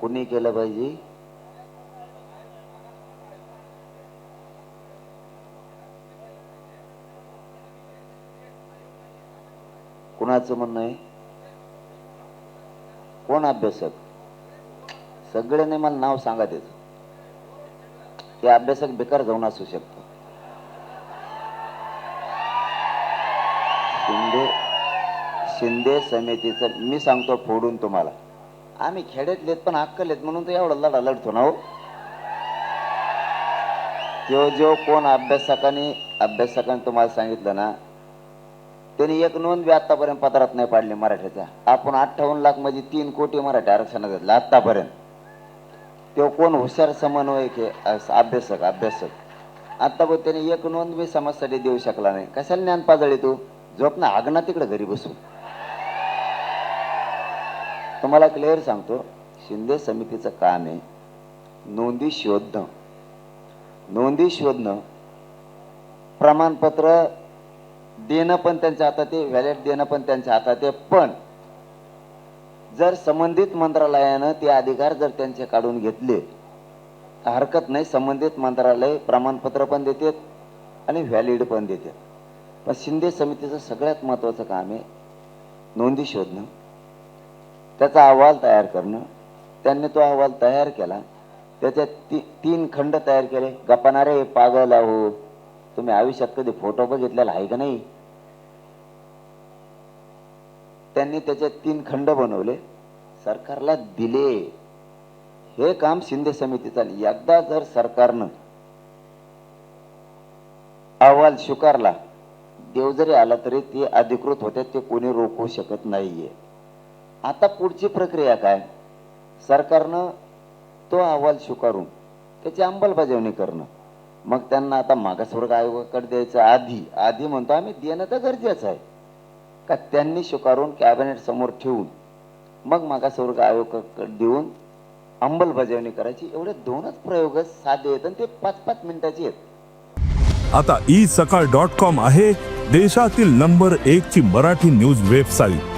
कुणी केलं पाहिजे? कुणाचं म्हणणं आहे? कोण अभ्यासक? सगळ्यांनी मला नाव सांगा त्याच. ते अभ्यासक बेकार जाऊन असू शकतो शिंदे शिंदे समितीचं मी सांगतो फोडून तुम्हाला. आम्ही खेड्यातलेत पण अक्कल आहेत म्हणून तो एवढा लढा लढतो ना हो. तो जो कोण अभ्यासकाने अभ्यासकाने तुम्हाला सांगितलं ना त्यांनी एक नोंद बी आतापर्यंत पत्रात नाही पाडली मराठ्याचा आपण अठ्ठावन्न लाख म्हणजे तीन कोटी मराठी आरक्षणात घेतलं आतापर्यंत तो कोण हुशार समन्वयक आहे अभ्यासक अभ्यासक. आता पण त्याने एक नोंद बी समाजासाठी देऊ शकला नाही. कशाला ज्ञान पाजळी तू? झोप ना आगना तिकडे घरी बसून. तुम्हाला क्लिअर सांगतो शिंदे समितीचं काम आहे नोंदी शोधणं. नोंदी शोधणं प्रमाणपत्र देणं पण त्यांच्या हातात आहे व्हॅलिड देणं पण त्यांच्या हातात आहे पण जर संबंधित मंत्रालयानं ते अधिकार जर त्यांचे काढून घेतले तर हरकत नाही संबंधित मंत्रालय प्रमाणपत्र पण देतात आणि व्हॅलिड पण देतात पण शिंदे समितीचं सगळ्यात महत्त्वाचं काम आहे नोंदी शोधणं. त्याचा अहवाल तयार करणं त्यांनी तो अहवाल तयार केला. त्याच्यात ती तीन खंड तयार केले. गपणारे पागल आहो. तुम्ही आयुष्यात कधी फोटो बघितलेला आहे का नाही? त्यांनी त्याचे तीन खंड बनवले. सरकारला दिले. हे काम शिंदे समितीचं एकदा जर सरकारनं अहवाल स्वीकारला देव जरी आला तरी ते अधिकृत होते ते कोणी रोखू शकत नाहीये. आता पुढची प्रक्रिया काय? सरकारनं तो अहवाल स्वीकारून त्याची अंमलबजावणी करणं. मग त्यांना आता मागासवर्ग आयोगाकडे द्यायचं आधी आधी म्हणतो आम्ही देणं तर गरजेचं आहे. का त्यांनी स्वीकारून कॅबिनेट समोर ठेवून मग मागासवर्ग आयोगाकडे देऊन अंमलबजावणी करायची एवढे दोनच प्रयोग साधे आहेत आणि ते पाच पाच मिनिटाचे आहेत. आता ई सकाळ डॉट कॉम आहे देशातील नंबर एक ची मराठी न्यूज वेबसाईट.